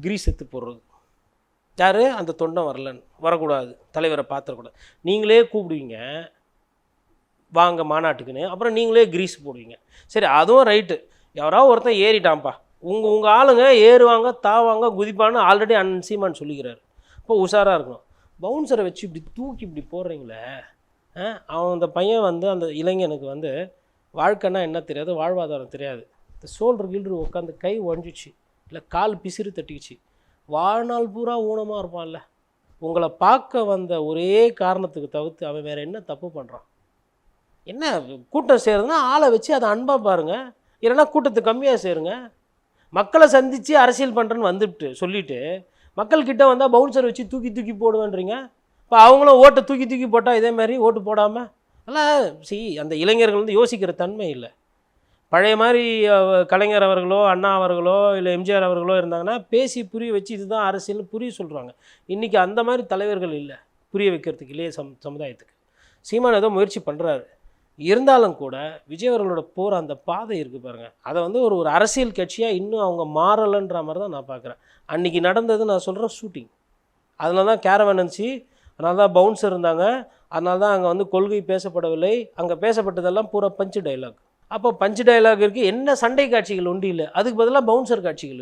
Greece எடுத்து போடுறது. யார்? அந்த தொண்டை வரலன்னு. வரக்கூடாது. தலைவரை பார்த்துடக்கூடாது. நீங்களே கூப்பிடுவீங்க. வாங்க மாநாட்டுக்குன்னு. அப்புறம் நீங்களே கிரீஸ் போடுவீங்க. சரி அதுவும் ரைட்டு. யாராவது ஒருத்தன் ஏறிட்டான்ப்பா. உங்கள் உங்கள் ஆளுங்க ஏறுவாங்க தாவாங்க குதிப்பான்னு ஆல்ரெடி அன்சீமான்னு சொல்லிக்கிறாரு. இப்போ உஷாராக இருக்கணும். பவுன்சரை வச்சு இப்படி தூக்கி இப்படி போடுறீங்களே அவன் அந்த பையன் வந்து அந்த இளைஞனுக்கு வந்து வாழ்க்கைன்னா என்ன தெரியாது வாழ்வாதாரம் தெரியாது. இந்த சோல்ரு கில்டர் உட்காந்து கை ஒழிஞ்சிச்சு. இல்லை கால் பிசிறு தட்டிக்கிச்சு. வாழ்நாள் பூரா ஊனமாக இருப்பான்ல. உங்களை பார்க்க வந்த ஒரே காரணத்துக்கு தவிர்த்து அவன் வேறு என்ன தப்பு பண்ணுறான் என்ன கூட்டம் சேருதுன்னா ஆளை வச்சு அதை அன்பாக பாருங்கள் இல்லைன்னா கூட்டத்தை கம்மியாக சேருங்க. மக்களை சந்தித்து அரசியல் பண்ணுறேன்னு வந்துட்டு சொல்லிட்டு மக்கள்கிட்ட வந்தால் பவுன்சர் வச்சு தூக்கி தூக்கி போடுவேன்றீங்க? இப்போ அவங்களும் ஓட்டை தூக்கி தூக்கி போட்டால் இதே மாதிரி ஓட்டு போடாமல் அதெல்லாம் சி அந்த இளைஞர்கள் வந்து யோசிக்கிற தன்மை இல்லை. பழைய மாதிரி கலைஞர் அவர்களோ அண்ணா அவர்களோ இல்லை எம்ஜிஆர் அவர்களோ இருந்தாங்கன்னா பேசி புரிய வச்சு இதுதான் அரசியல்னு புரிய சொல்கிறாங்க இன்றைக்கி அந்த மாதிரி தலைவர்கள் இல்லை புரிய வைக்கிறதுக்கு இல்லையே சம் சமுதாயத்துக்கு. சீமான் ஏதோ முயற்சி பண்ணுறாரு இருந்தாலும் கூட விஜய் அவர்களோட போகிற அந்த பாதை இருக்குது பாருங்கள் அதை வந்து ஒரு ஒரு அரசியல் கட்சியாக இன்னும் அவங்க மாறலைன்ற மாதிரி தான் நான் பார்க்குறேன். அன்றைக்கி நடந்தது நான் சொல்கிறேன் ஷூட்டிங். அதனால தான் கேரவன் இருந்துச்சு அதனால தான் பவுன்சர் இருந்தாங்க. அதனால தான் அங்கே வந்து கொள்கை பேசப்படவில்லை. அங்கே பேசப்பட்டதெல்லாம் பூரா பஞ்சு டைலாக் அப்போ பஞ்சு டயலாக் இருக்குது என்ன சண்டை காட்சிகள் ஒன்றும் இல்லை அதுக்கு பதிலாக பவுன்சர் காட்சிகள்